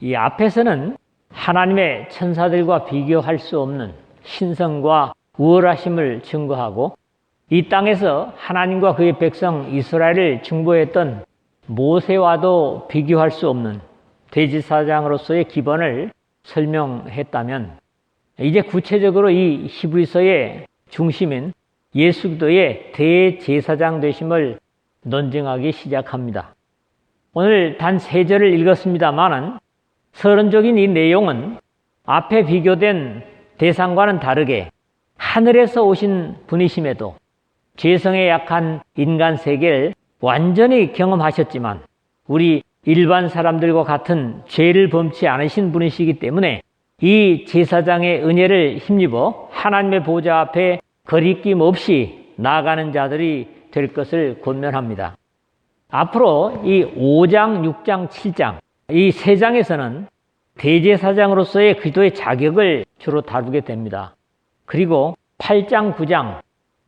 이 앞에서는 하나님의 천사들과 비교할 수 없는 신성과 우월하심을 증거하고 이 땅에서 하나님과 그의 백성 이스라엘을 중보했던 모세와도 비교할 수 없는 대지사장으로서의 기본을 설명했다면 이제 구체적으로 이 히브리서의 중심인 예수 그리스도의 대제사장 되심을 논증하기 시작합니다. 오늘 단 세 절을 읽었습니다만은 서론적인 이 내용은 앞에 비교된 대상과는 다르게 하늘에서 오신 분이심에도 죄성에 약한 인간 세계를 완전히 경험하셨지만 우리 일반 사람들과 같은 죄를 범치 않으신 분이시기 때문에 이 제사장의 은혜를 힘입어 하나님의 보좌 앞에 거리낌 없이 나아가는 자들이 될 것을 권면합니다. 앞으로 이 5장, 6장, 7장 이 세 장에서는 대제사장으로서의 기도의 자격을 주로 다루게 됩니다. 그리고 8장, 9장,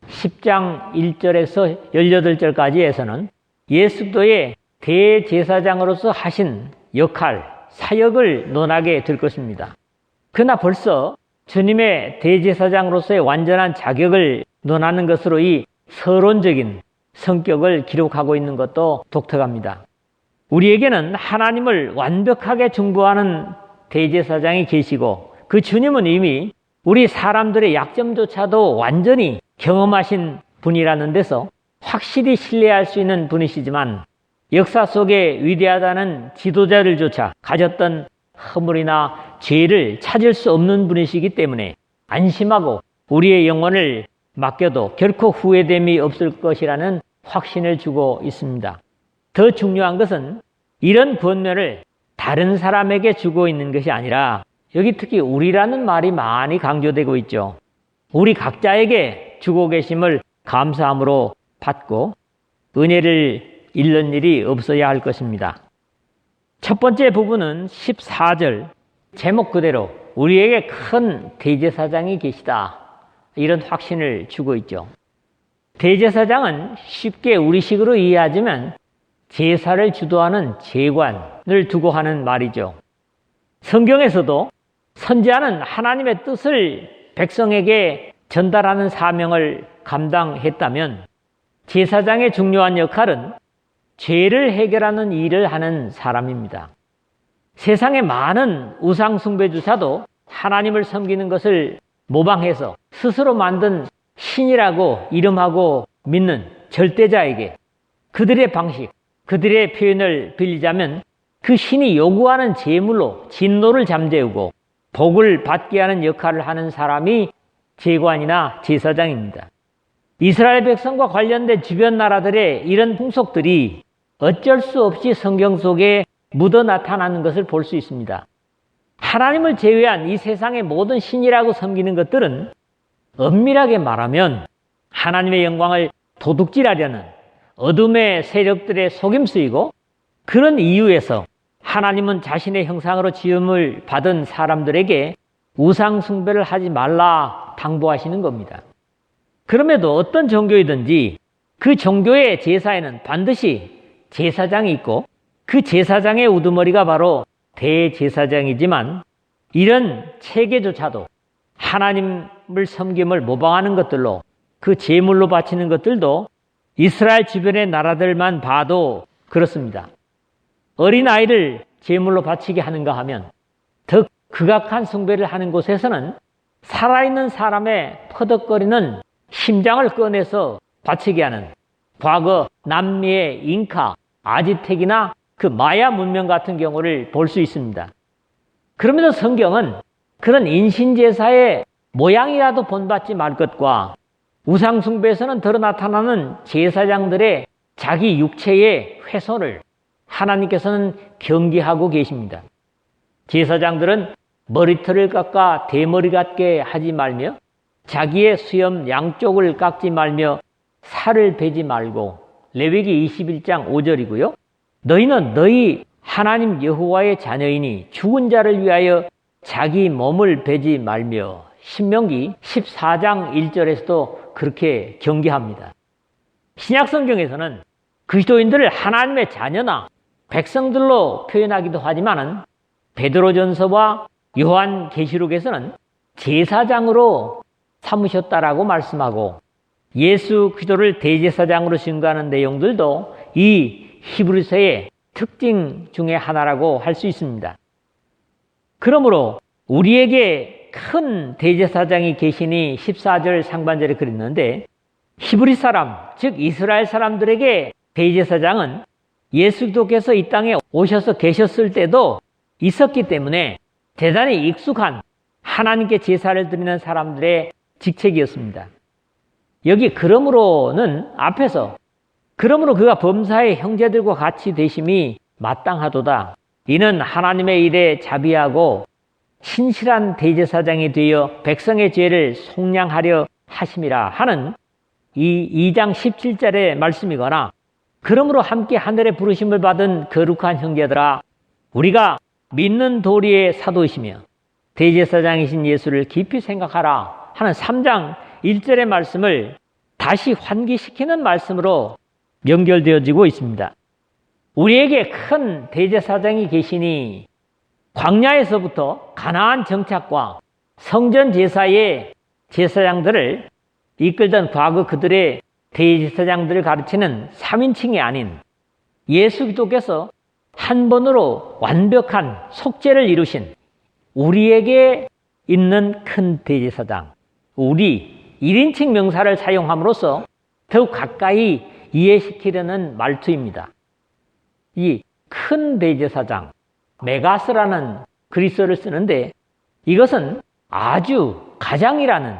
10장 1절에서 18절까지에서는 예수도의 대제사장으로서 하신 역할, 사역을 논하게 될 것입니다. 그러나 벌써 주님의 대제사장으로서의 완전한 자격을 논하는 것으로 이 서론적인 성격을 기록하고 있는 것도 독특합니다. 우리에게는 하나님을 완벽하게 중보하는 대제사장이 계시고 그 주님은 이미 우리 사람들의 약점조차도 완전히 경험하신 분이라는 데서 확실히 신뢰할 수 있는 분이시지만 역사 속에 위대하다는 지도자들조차 가졌던 허물이나 죄를 찾을 수 없는 분이시기 때문에 안심하고 우리의 영혼을 맡겨도 결코 후회됨이 없을 것이라는 확신을 주고 있습니다. 더 중요한 것은 이런 권면을 다른 사람에게 주고 있는 것이 아니라 여기 특히 우리라는 말이 많이 강조되고 있죠. 우리 각자에게 주고 계심을 감사함으로 받고 은혜를 잃는 일이 없어야 할 것입니다. 첫 번째 부분은 14절 제목 그대로 우리에게 큰 대제사장이 계시다. 이런 확신을 주고 있죠. 대제사장은 쉽게 우리식으로 이해하자면 제사를 주도하는 제관을 두고 하는 말이죠. 성경에서도 선지자는 하나님의 뜻을 백성에게 전달하는 사명을 감당했다면 제사장의 중요한 역할은 죄를 해결하는 일을 하는 사람입니다. 세상의 많은 우상숭배주사도 하나님을 섬기는 것을 모방해서 스스로 만든 신이라고 이름하고 믿는 절대자에게 그들의 방식, 그들의 표현을 빌리자면 그 신이 요구하는 제물로 진노를 잠재우고 복을 받게 하는 역할을 하는 사람이 제관이나 제사장입니다. 이스라엘 백성과 관련된 주변 나라들의 이런 풍속들이 어쩔 수 없이 성경 속에 묻어 나타나는 것을 볼 수 있습니다. 하나님을 제외한 이 세상의 모든 신이라고 섬기는 것들은 엄밀하게 말하면 하나님의 영광을 도둑질하려는 어둠의 세력들의 속임수이고 그런 이유에서 하나님은 자신의 형상으로 지음을 받은 사람들에게 우상숭배를 하지 말라 당부하시는 겁니다. 그럼에도 어떤 종교이든지 그 종교의 제사에는 반드시 제사장이 있고 그 제사장의 우두머리가 바로 대제사장이지만 이런 체계조차도 하나님을 섬김을 모방하는 것들로 그 제물로 바치는 것들도 이스라엘 주변의 나라들만 봐도 그렇습니다. 어린아이를 제물로 바치게 하는가 하면 더 극악한 숭배를 하는 곳에서는 살아있는 사람의 퍼덕거리는 심장을 꺼내서 바치게 하는 과거 남미의 잉카, 아지텍이나 그 마야 문명 같은 경우를 볼 수 있습니다. 그러면서 성경은 그런 인신제사의 모양이라도 본받지 말 것과 우상숭배에서는 덜어 나타나는 제사장들의 자기 육체의 훼손을 하나님께서는 경계하고 계십니다. 제사장들은 머리털을 깎아 대머리 같게 하지 말며 자기의 수염 양쪽을 깎지 말며 살을 베지 말고 레위기 21장 5절이고요. 너희는 너희 하나님 여호와의 자녀이니 죽은 자를 위하여 자기 몸을 베지 말며 신명기 14장 1절에서도 그렇게 경계합니다. 신약 성경에서는 그리스도인들을 하나님의 자녀나 백성들로 표현하기도 하지만은 베드로전서와 요한 계시록에서는 제사장으로 삼으셨다라고 말씀하고 예수 기도를 대제사장으로 증거하는 내용들도 이 히브리서의 특징 중의 하나라고 할 수 있습니다. 그러므로 우리에게 큰 대제사장이 계시니 14절 상반절에 그랬는데 히브리 사람, 즉 이스라엘 사람들에게 대제사장은 예수 기도께서 이 땅에 오셔서 계셨을 때도 있었기 때문에 대단히 익숙한 하나님께 제사를 드리는 사람들의 직책이었습니다. 여기 그러므로는 앞에서 그러므로 그가 범사의 형제들과 같이 되심이 마땅하도다. 이는 하나님의 일에 자비하고 신실한 대제사장이 되어 백성의 죄를 속량하려 하심이라 하는 이 2장 17절의 말씀이거나 그러므로 함께 하늘의 부르심을 받은 거룩한 형제들아 우리가 믿는 도리의 사도이시며 대제사장이신 예수를 깊이 생각하라 하는 3장 1절의 말씀을 다시 환기시키는 말씀으로 연결되어지고 있습니다. 우리에게 큰 대제사장이 계시니 광야에서부터 가나안 정착과 성전 제사의 제사장들을 이끌던 과거 그들의 대제사장들을 가르치는 3인칭이 아닌 예수 기도께서 한 번으로 완벽한 속죄를 이루신 우리에게 있는 큰 대제사장, 우리 1인칭 명사를 사용함으로써 더욱 가까이 이해시키려는 말투입니다. 이 큰 대제사장, 메가스라는 그리스어를 쓰는데 이것은 아주 가장이라는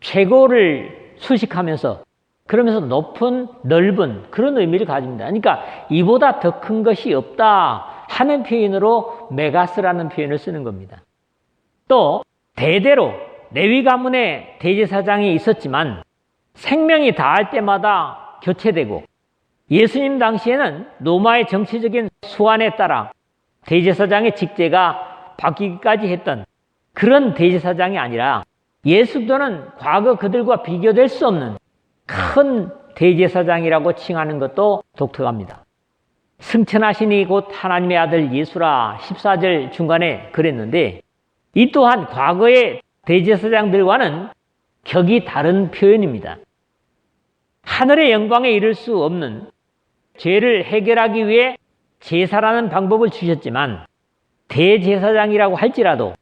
최고를 수식하면서 그러면서 높은 넓은 그런 의미를 가집니다. 그러니까 이보다 더 큰 것이 없다 하는 표현으로 메가스라는 표현을 쓰는 겁니다. 또 대대로 레위 가문의 대제사장이 있었지만 생명이 다할 때마다 교체되고 예수님 당시에는 로마의 정치적인 수완에 따라 대제사장의 직제가 바뀌기까지 했던 그런 대제사장이 아니라 예수도는 과거 그들과 비교될 수 없는 큰 대제사장이라고 칭하는 것도 독특합니다. 승천하시니 곧 하나님의 아들 예수라 14절 중간에 그랬는데 이 또한 과거의 대제사장들과는 격이 다른 표현입니다. 하늘의 영광에 이를 수 없는 죄를 해결하기 위해 제사라는 방법을 주셨지만 대제사장이라고 할지라도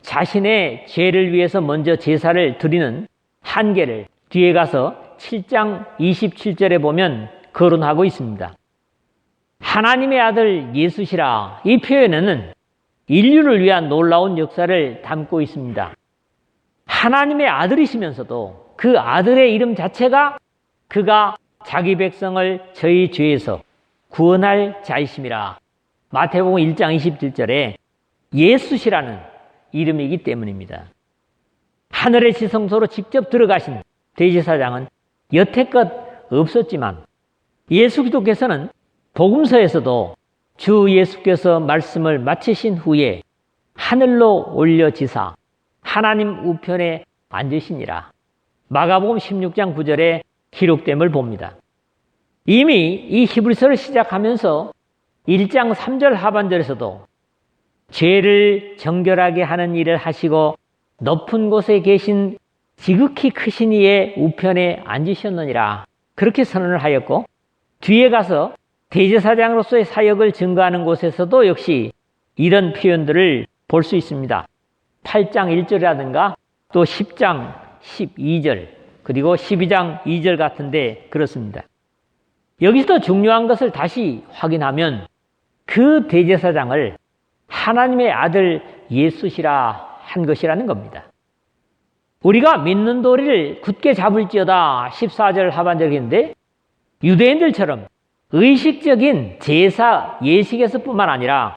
자신의 죄를 위해서 먼저 제사를 드리는 한계를 뒤에 가서 7장 27절에 보면 거론하고 있습니다. 하나님의 아들 예수시라 이 표현에는 인류를 위한 놀라운 역사를 담고 있습니다. 하나님의 아들이시면서도 그 아들의 이름 자체가 그가 자기 백성을 저희 죄에서 구원할 자이심이라. 마태복음 1장 27절에 예수시라는 이름이기 때문입니다. 하늘의 지성소로 직접 들어가신 대제사장은 여태껏 없었지만 예수 기도께서는 복음서에서도 주 예수께서 말씀을 마치신 후에 하늘로 올려지사 하나님 우편에 앉으시니라. 마가복음 16장 9절에 기록됨을 봅니다. 이미 이 히브리서를 시작하면서 1장 3절 하반절에서도 죄를 정결하게 하는 일을 하시고 높은 곳에 계신 지극히 크신 이의 우편에 앉으셨느니라 그렇게 선언을 하였고 뒤에 가서 대제사장으로서의 사역을 증거하는 곳에서도 역시 이런 표현들을 볼 수 있습니다. 8장 1절이라든가 또 10장 12절 그리고 12장 2절 같은데 그렇습니다. 여기서 중요한 것을 다시 확인하면 그 대제사장을 하나님의 아들 예수시라 한 것이라는 겁니다. 우리가 믿는 도리를 굳게 잡을지어다 14절 하반절인데 유대인들처럼 의식적인 제사 예식에서 뿐만 아니라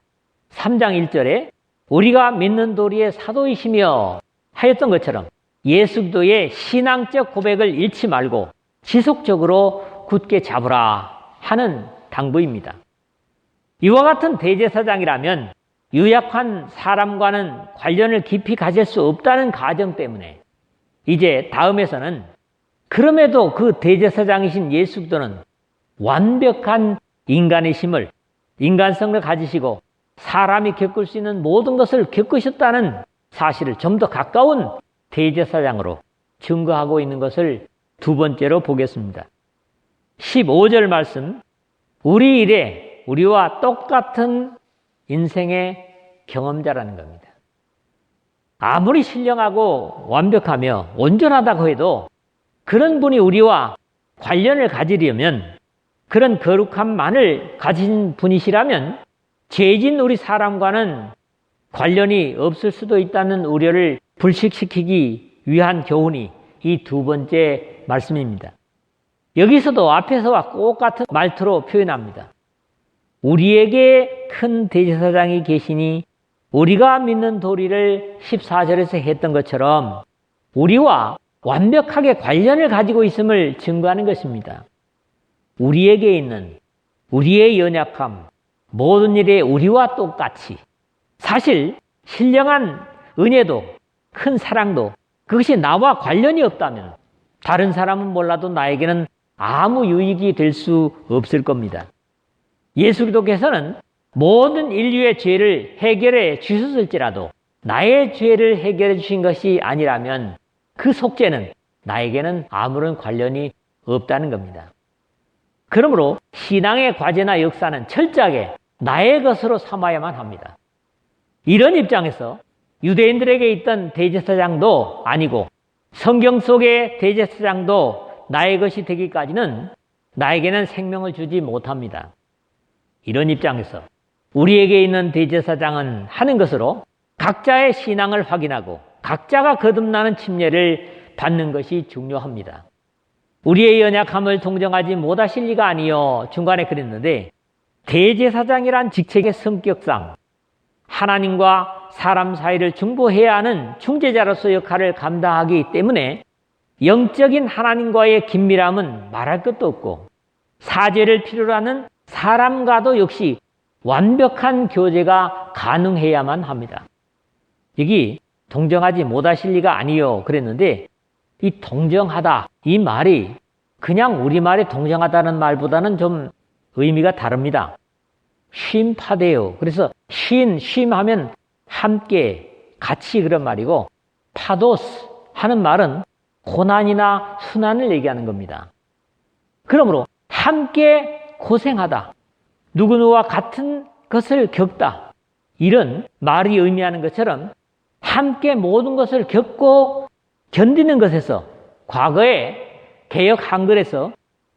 3장 1절에 우리가 믿는 도리의 사도이시며 하였던 것처럼 예수도의 신앙적 고백을 잃지 말고 지속적으로 굳게 잡으라 하는 당부입니다. 이와 같은 대제사장이라면 유약한 사람과는 관련을 깊이 가질 수 없다는 가정 때문에 이제 다음에서는 그럼에도 그 대제사장이신 예수도는 완벽한 인간의 힘을 인간성을 가지시고 사람이 겪을 수 있는 모든 것을 겪으셨다는 사실을 좀 더 가까운 대제사장으로 증거하고 있는 것을 두 번째로 보겠습니다. 15절 말씀, 우리 일에 우리와 똑같은 인생의 경험자라는 겁니다. 아무리 신령하고 완벽하며 온전하다고 해도 그런 분이 우리와 관련을 가지려면 그런 거룩함만을 가진 분이시라면 죄진 우리 사람과는 관련이 없을 수도 있다는 우려를 불식시키기 위한 교훈이 이 두 번째 말씀입니다. 여기서도 앞에서와 똑같은 말투로 표현합니다. 우리에게 큰 대제사장이 계시니 우리가 믿는 도리를 14절에서 했던 것처럼 우리와 완벽하게 관련을 가지고 있음을 증거하는 것입니다. 우리에게 있는 우리의 연약함, 모든 일에 우리와 똑같이 사실 신령한 은혜도 큰 사랑도 그것이 나와 관련이 없다면 다른 사람은 몰라도 나에게는 아무 유익이 될 수 없을 겁니다. 예수 기도께서는 모든 인류의 죄를 해결해 주셨을지라도 나의 죄를 해결해 주신 것이 아니라면 그 속죄는 나에게는 아무런 관련이 없다는 겁니다. 그러므로 신앙의 과제나 역사는 철저하게 나의 것으로 삼아야만 합니다. 이런 입장에서 유대인들에게 있던 대제사장도 아니고 성경 속의 대제사장도 나의 것이 되기까지는 나에게는 생명을 주지 못합니다. 이런 입장에서 우리에게 있는 대제사장은 하는 것으로 각자의 신앙을 확인하고 각자가 거듭나는 침례를 받는 것이 중요합니다. 우리의 연약함을 동정하지 못하실 리가 아니요 중간에 그랬는데 대제사장이란 직책의 성격상 하나님과 사람 사이를 중보해야 하는 중재자로서 역할을 감당하기 때문에 영적인 하나님과의 긴밀함은 말할 것도 없고 사죄를 필요로 하는 사람과도 역시 완벽한 교제가 가능해야만 합니다. 여기 동정하지 못하실 리가 아니요 그랬는데 이 동정하다 이 말이 그냥 우리말에 동정하다는 말보다는 좀 의미가 다릅니다. 쉼파대요. 그래서 쉼, 쉼하면 함께 같이 그런 말이고 파도스 하는 말은 고난이나 순환을 얘기하는 겁니다. 그러므로 함께 고생하다. 누구누구와 같은 것을 겪다. 이런 말이 의미하는 것처럼 함께 모든 것을 겪고 견디는 것에서 과거에 개혁 한글에서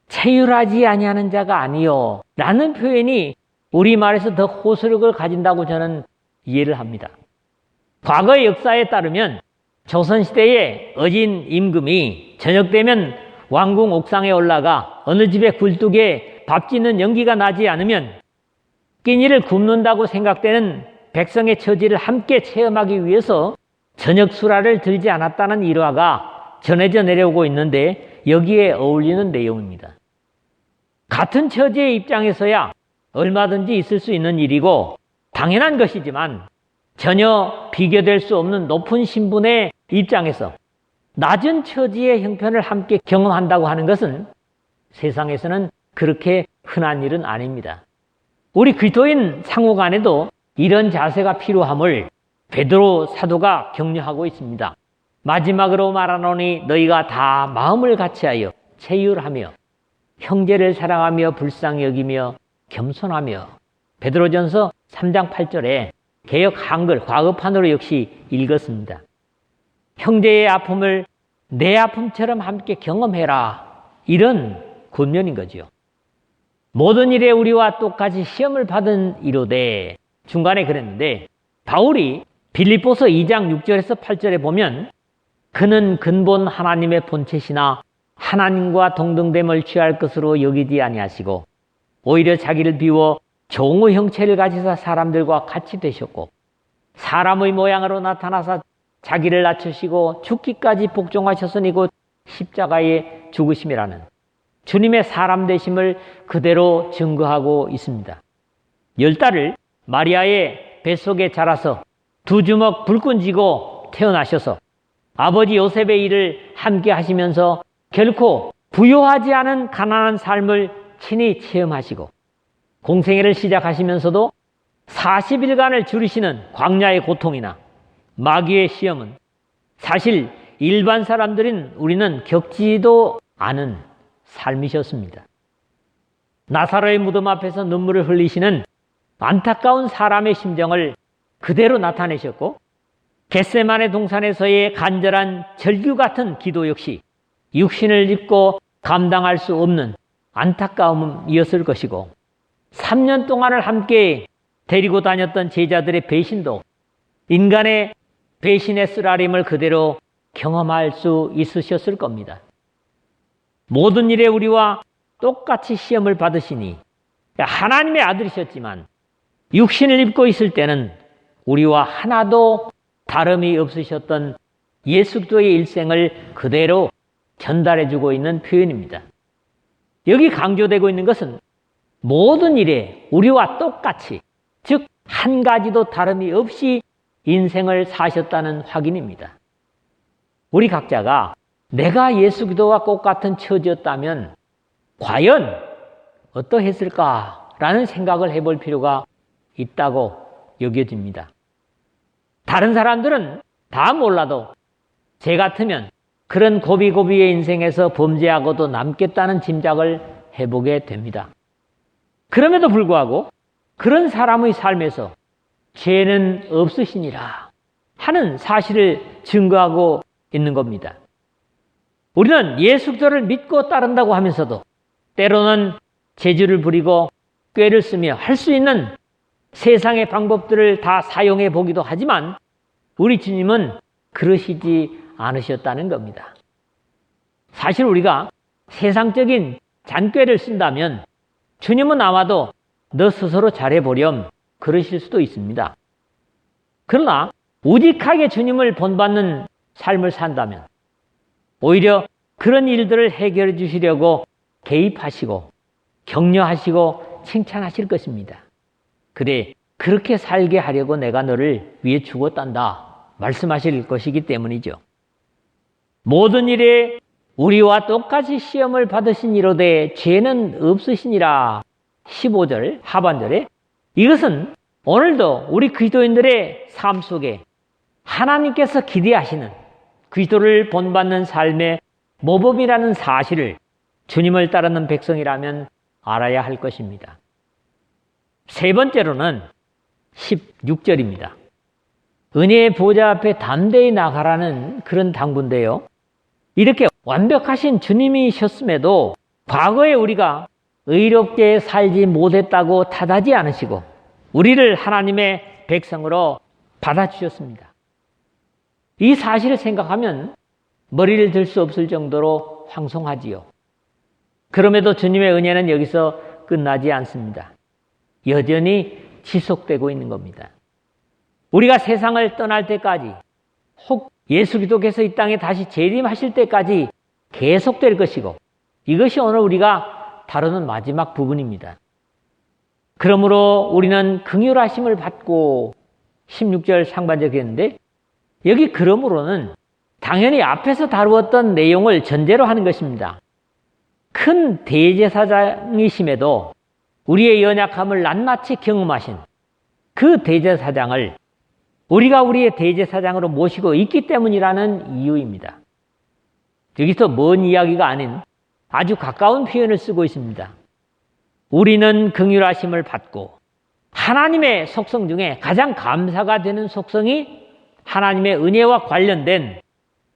체휼하지 아니하는 자가 아니요 라는 표현이 우리말에서 더 호소력을 가진다고 저는 이해를 합니다. 과거의 역사에 따르면 조선시대의 어진 임금이 저녁 되면 왕궁 옥상에 올라가 어느 집에 굴뚝에 밥 짓는 연기가 나지 않으면 끼니를 굶는다고 생각되는 백성의 처지를 함께 체험하기 위해서 저녁 수라를 들지 않았다는 일화가 전해져 내려오고 있는데 여기에 어울리는 내용입니다. 같은 처지의 입장에서야 얼마든지 있을 수 있는 일이고 당연한 것이지만 전혀 비교될 수 없는 높은 신분의 입장에서 낮은 처지의 형편을 함께 경험한다고 하는 것은 세상에서는 그렇게 흔한 일은 아닙니다. 우리 그리스도인 상호 간에도 이런 자세가 필요함을 베드로 사도가 격려하고 있습니다. 마지막으로 말하노니 너희가 다 마음을 같이하여 체휼하며 형제를 사랑하며 불쌍히 여기며 겸손하며 베드로전서 3장 8절에 개혁 한글 과거판으로 역시 읽었습니다. 형제의 아픔을 내 아픔처럼 함께 경험해라. 이런 권면인 거죠. 모든 일에 우리와 똑같이 시험을 받은 이로되 중간에 그랬는데 바울이 빌립보서 2장 6절에서 8절에 보면 그는 근본 하나님의 본체시나 하나님과 동등됨을 취할 것으로 여기지 아니하시고 오히려 자기를 비워 종의 형체를 가지사 사람들과 같이 되셨고 사람의 모양으로 나타나사 자기를 낮추시고 죽기까지 복종하셨으니 곧 십자가에 죽으심이라는 주님의 사람 되심을 그대로 증거하고 있습니다. 열 달을 마리아의 뱃속에 자라서 두 주먹 불끈 쥐고 태어나셔서 아버지 요셉의 일을 함께 하시면서 결코 부요하지 않은 가난한 삶을 친히 체험하시고 공생애를 시작하시면서도 40일간을 줄이시는 광야의 고통이나 마귀의 시험은 사실 일반 사람들인 우리는 겪지도 않은 삶이셨습니다. 나사로의 무덤 앞에서 눈물을 흘리시는 안타까운 사람의 심정을 그대로 나타내셨고 겟세만의 동산에서의 간절한 절규 같은 기도 역시 육신을 입고 감당할 수 없는 안타까움이었을 것이고 3년 동안을 함께 데리고 다녔던 제자들의 배신도 인간의 배신의 쓰라림을 그대로 경험할 수 있으셨을 겁니다. 모든 일에 우리와 똑같이 시험을 받으시니 하나님의 아들이셨지만 육신을 입고 있을 때는 우리와 하나도 다름이 없으셨던 예수도의 일생을 그대로 전달해 주고 있는 표현입니다. 여기 강조되고 있는 것은 모든 일에 우리와 똑같이 즉 한 가지도 다름이 없이 인생을 사셨다는 확인입니다. 우리 각자가 내가 예수 기도와 똑같은 처지였다면 과연 어떠했을까라는 생각을 해볼 필요가 있다고 여겨집니다. 다른 사람들은 다 몰라도 제 같으면 그런 고비고비의 인생에서 범죄하고도 남겠다는 짐작을 해보게 됩니다. 그럼에도 불구하고 그런 사람의 삶에서 죄는 없으시니라 하는 사실을 증거하고 있는 겁니다. 우리는 예수교를 믿고 따른다고 하면서도 때로는 재주를 부리고 꾀를 쓰며 할 수 있는 세상의 방법들을 다 사용해 보기도 하지만 우리 주님은 그러시지 않으셨다는 겁니다. 사실 우리가 세상적인 잔꾀를 쓴다면 주님은 아마도 너 스스로 잘해보렴 그러실 수도 있습니다. 그러나 우직하게 주님을 본받는 삶을 산다면 오히려 그런 일들을 해결해 주시려고 개입하시고 격려하시고 칭찬하실 것입니다. 그래, 그렇게 살게 하려고 내가 너를 위해 죽었단다. 말씀하실 것이기 때문이죠. 모든 일에 우리와 똑같이 시험을 받으신 이로되 죄는 없으시니라. 15절 하반절에 이것은 오늘도 우리 그리스도인들의 삶 속에 하나님께서 기대하시는 그리스도를 본받는 삶의 모범이라는 사실을 주님을 따르는 백성이라면 알아야 할 것입니다. 세 번째로는 16절입니다. 은혜의 보좌 앞에 담대히 나가라는 그런 당부인데요. 이렇게 완벽하신 주님이셨음에도 과거에 우리가 의롭게 살지 못했다고 탓하지 않으시고 우리를 하나님의 백성으로 받아주셨습니다. 이 사실을 생각하면 머리를 들 수 없을 정도로 황송하지요. 그럼에도 주님의 은혜는 여기서 끝나지 않습니다. 여전히 지속되고 있는 겁니다. 우리가 세상을 떠날 때까지 혹 예수 기독께서 이 땅에 다시 재림하실 때까지 계속될 것이고 이것이 오늘 우리가 다루는 마지막 부분입니다. 그러므로 우리는 긍휼하심을 받고 16절 상반절이었는데 여기 그러므로는 당연히 앞에서 다루었던 내용을 전제로 하는 것입니다. 큰 대제사장이심에도 우리의 연약함을 낱낱이 경험하신 그 대제사장을 우리가 우리의 대제사장으로 모시고 있기 때문이라는 이유입니다. 여기서 먼 이야기가 아닌 아주 가까운 표현을 쓰고 있습니다. 우리는 긍휼하심을 받고 하나님의 속성 중에 가장 감사가 되는 속성이 하나님의 은혜와 관련된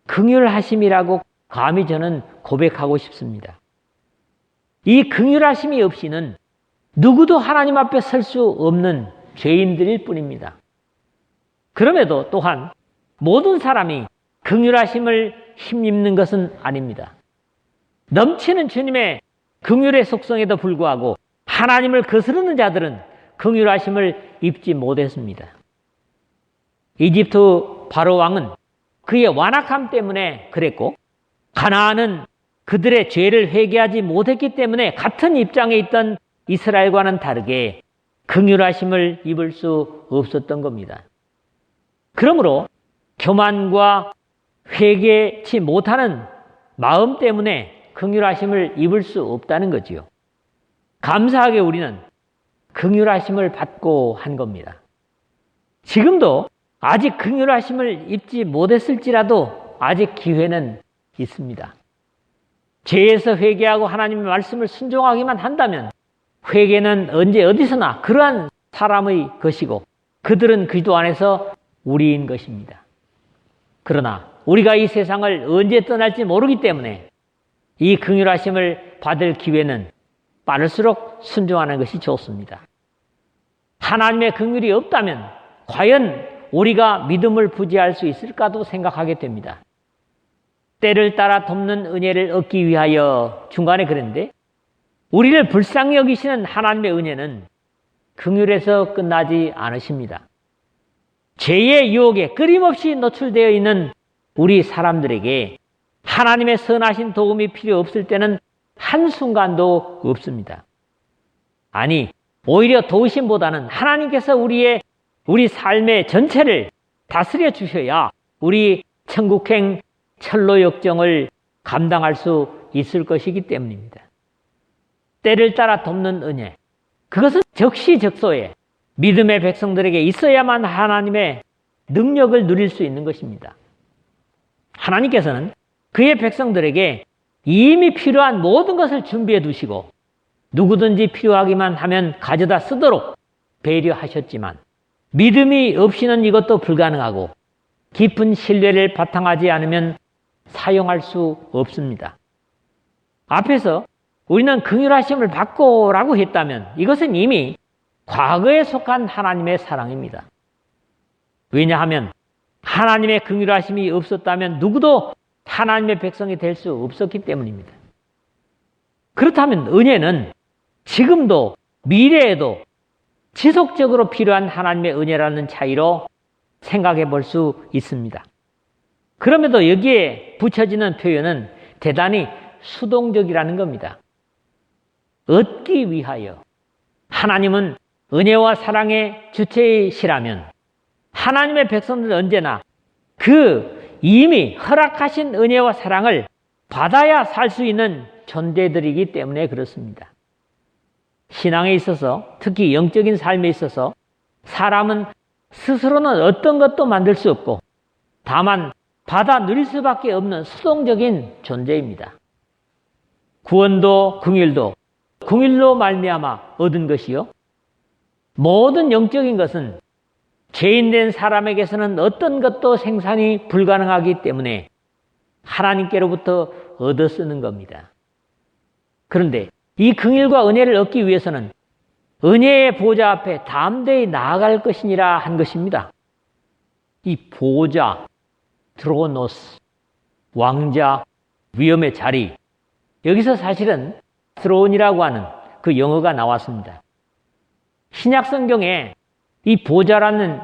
긍휼하심이라고 감히 저는 고백하고 싶습니다. 이 긍휼하심이 없이는 누구도 하나님 앞에 설 수 없는 죄인들일 뿐입니다. 그럼에도 또한 모든 사람이 긍휼하심을 힘입는 것은 아닙니다. 넘치는 주님의 긍휼의 속성에도 불구하고 하나님을 거스르는 자들은 긍휼하심을 입지 못했습니다. 이집트 바로 왕은 그의 완악함 때문에 그랬고 가나안은 그들의 죄를 회개하지 못했기 때문에 같은 입장에 있던 이스라엘과는 다르게 긍휼하심을 입을 수 없었던 겁니다. 그러므로 교만과 회개치 못하는 마음 때문에 긍휼하심을 입을 수 없다는 거지요. 감사하게 우리는 긍휼하심을 받고 한 겁니다. 지금도 아직 긍휼하심을 입지 못했을지라도 아직 기회는 있습니다. 죄에서 회개하고 하나님의 말씀을 순종하기만 한다면 회개는 언제 어디서나 그러한 사람의 것이고 그들은 그리스도 안에서 우리인 것입니다. 그러나 우리가 이 세상을 언제 떠날지 모르기 때문에 이 긍휼하심을 받을 기회는 빠를수록 순종하는 것이 좋습니다. 하나님의 긍휼이 없다면 과연 우리가 믿음을 부지할 수 있을까도 생각하게 됩니다. 때를 따라 돕는 은혜를 얻기 위하여 중간에 그랬는데 우리를 불쌍히 여기시는 하나님의 은혜는 긍휼에서 끝나지 않으십니다. 죄의 유혹에 끊임없이 노출되어 있는 우리 사람들에게 하나님의 선하신 도움이 필요 없을 때는 한순간도 없습니다. 아니, 오히려 도우심보다는 하나님께서 우리의, 우리 삶의 전체를 다스려 주셔야 우리 천국행 철로 역정을 감당할 수 있을 것이기 때문입니다. 때를 따라 돕는 은혜. 그것은 적시적소에 믿음의 백성들에게 있어야만 하나님의 능력을 누릴 수 있는 것입니다. 하나님께서는 그의 백성들에게 이미 필요한 모든 것을 준비해 두시고 누구든지 필요하기만 하면 가져다 쓰도록 배려하셨지만 믿음이 없이는 이것도 불가능하고 깊은 신뢰를 바탕하지 않으면 사용할 수 없습니다. 앞에서 우리는 긍휼하심을 받고라고 했다면 이것은 이미 과거에 속한 하나님의 사랑입니다. 왜냐하면 하나님의 긍휼하심이 없었다면 누구도 하나님의 백성이 될 수 없었기 때문입니다. 그렇다면 은혜는 지금도 미래에도 지속적으로 필요한 하나님의 은혜라는 차이로 생각해 볼 수 있습니다. 그럼에도 여기에 붙여지는 표현은 대단히 수동적이라는 겁니다. 얻기 위하여 하나님은 은혜와 사랑의 주체이시라면 하나님의 백성들은 언제나 그 이미 허락하신 은혜와 사랑을 받아야 살 수 있는 존재들이기 때문에 그렇습니다. 신앙에 있어서 특히 영적인 삶에 있어서 사람은 스스로는 어떤 것도 만들 수 없고 다만 받아 누릴 수밖에 없는 수동적인 존재입니다. 구원도 궁일도 궁일로 말미암아 얻은 것이요 모든 영적인 것은 죄인된 사람에게서는 어떤 것도 생산이 불가능하기 때문에 하나님께로부터 얻어 쓰는 겁니다. 그런데 이 긍일과 은혜를 얻기 위해서는 은혜의 보좌 앞에 담대히 나아갈 것이니라 한 것입니다. 이 보좌, 드로노스, 왕자, 위험의 자리. 여기서 사실은 스론이라고 하는 그 영어가 나왔습니다. 신약 성경에 이 보좌라는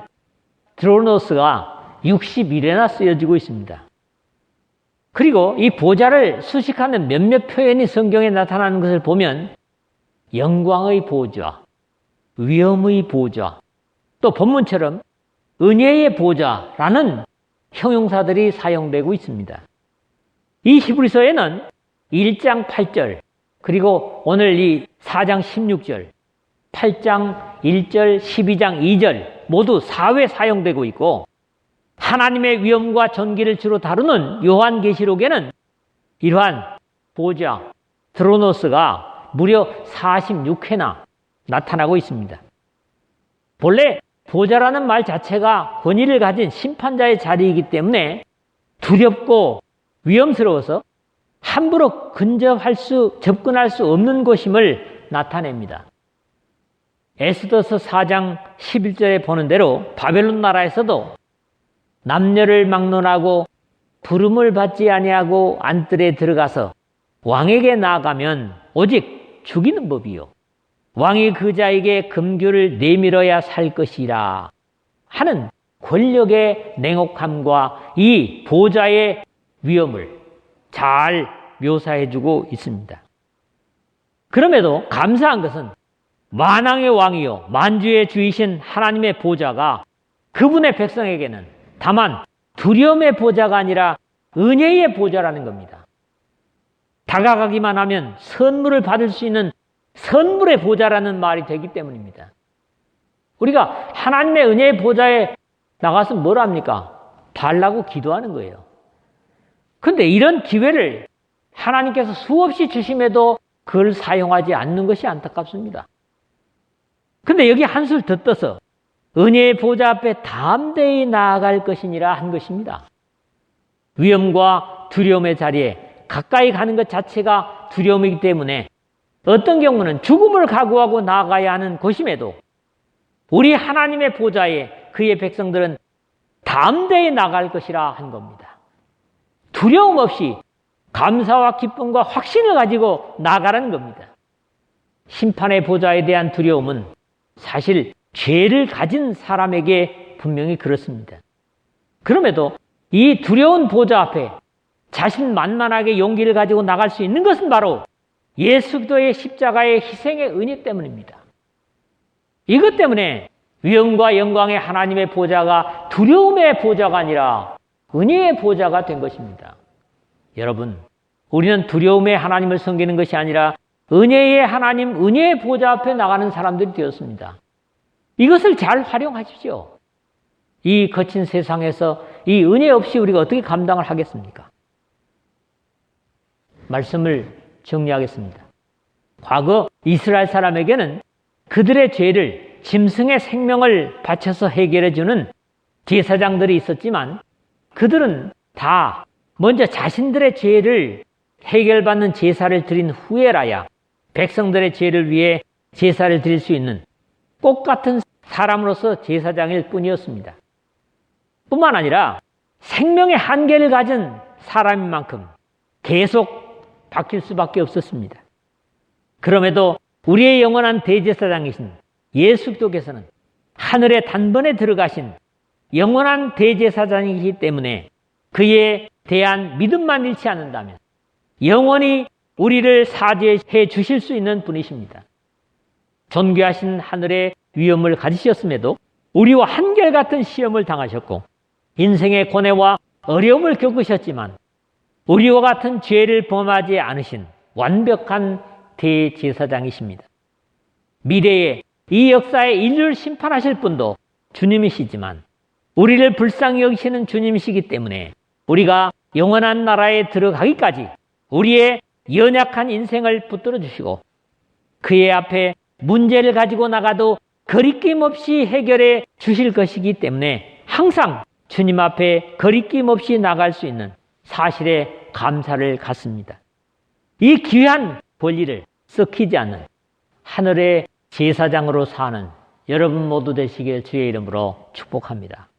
드로노스가 61회나 쓰여지고 있습니다. 그리고 이 보좌를 수식하는 몇몇 표현이 성경에 나타나는 것을 보면 영광의 보좌, 위엄의 보좌, 또 본문처럼 은혜의 보좌라는 형용사들이 사용되고 있습니다. 이 히브리서에는 1장 8절, 그리고 오늘 이 4장 16절, 8장 1절, 12장 2절 모두 4회 사용되고 있고 하나님의 위엄과 전기를 주로 다루는 요한계시록에는 이러한 보좌, 드로노스가 무려 46회나 나타나고 있습니다. 본래 보좌라는 말 자체가 권위를 가진 심판자의 자리이기 때문에 두렵고 위험스러워서 함부로 근접할 수, 접근할 수 없는 곳임을 나타냅니다. 에스더서 4장 11절에 보는 대로 바벨론 나라에서도 남녀를 막론하고 부름을 받지 아니하고 안뜰에 들어가서 왕에게 나아가면 오직 죽이는 법이요. 왕이 그 자에게 금규를 내밀어야 살 것이라 하는 권력의 냉혹함과 이 보좌의 위험을 잘 묘사해주고 있습니다. 그럼에도 감사한 것은 만왕의 왕이요 만주의 주이신 하나님의 보좌가 그분의 백성에게는 다만 두려움의 보좌가 아니라 은혜의 보좌라는 겁니다. 다가가기만 하면 선물을 받을 수 있는 선물의 보좌라는 말이 되기 때문입니다. 우리가 하나님의 은혜의 보좌에 나가서 뭘 합니까? 달라고 기도하는 거예요. 근데 이런 기회를 하나님께서 수없이 주심에도 그걸 사용하지 않는 것이 안타깝습니다. 근데 여기 한술 더 떠서 은혜의 보좌 앞에 담대히 나아갈 것이니라 한 것입니다. 위험과 두려움의 자리에 가까이 가는 것 자체가 두려움이기 때문에 어떤 경우는 죽음을 각오하고 나아가야 하는 곳임에도 우리 하나님의 보좌에 그의 백성들은 담대히 나갈 것이라 한 겁니다. 두려움 없이 감사와 기쁨과 확신을 가지고 나가라는 겁니다. 심판의 보좌에 대한 두려움은 사실 죄를 가진 사람에게 분명히 그렇습니다. 그럼에도 이 두려운 보좌 앞에 자신 만만하게 용기를 가지고 나갈 수 있는 것은 바로 예수 그리스도의 십자가의 희생의 은혜 때문입니다. 이것 때문에 위엄과 영광의 하나님의 보좌가 두려움의 보좌가 아니라 은혜의 보좌가 된 것입니다. 여러분, 우리는 두려움의 하나님을 섬기는 것이 아니라 은혜의 하나님, 은혜의 보좌 앞에 나가는 사람들이 되었습니다. 이것을 잘 활용하십시오. 이 거친 세상에서 이 은혜 없이 우리가 어떻게 감당을 하겠습니까? 말씀을 정리하겠습니다. 과거 이스라엘 사람에게는 그들의 죄를 짐승의 생명을 바쳐서 해결해 주는 제사장들이 있었지만 그들은 다 먼저 자신들의 죄를 해결받는 제사를 드린 후에라야 백성들의 죄를 위해 제사를 드릴 수 있는 꽃 같은 사람으로서 제사장일 뿐이었습니다. 뿐만 아니라 생명의 한계를 가진 사람인 만큼 계속 바뀔 수밖에 없었습니다. 그럼에도 우리의 영원한 대제사장이신 예수 께서는 하늘에 단번에 들어가신 영원한 대제사장이기 때문에 그에 대한 믿음만 잃지 않는다면 영원히 우리를 사죄해 주실 수 있는 분이십니다. 존귀하신 하늘의 위엄을 가지셨음에도 우리와 한결같은 시험을 당하셨고 인생의 고뇌와 어려움을 겪으셨지만 우리와 같은 죄를 범하지 않으신 완벽한 대제사장이십니다. 미래에 이 역사에 인류를 심판하실 분도 주님이시지만 우리를 불쌍히 여기시는 주님이시기 때문에 우리가 영원한 나라에 들어가기까지 우리의 연약한 인생을 붙들어 주시고 그의 앞에 문제를 가지고 나가도 거리낌 없이 해결해 주실 것이기 때문에 항상 주님 앞에 거리낌 없이 나갈 수 있는 사실에 감사를 갖습니다. 이 귀한 권리를 썩히지 않는 하늘의 제사장으로 사는 여러분 모두 되시길 주의 이름으로 축복합니다.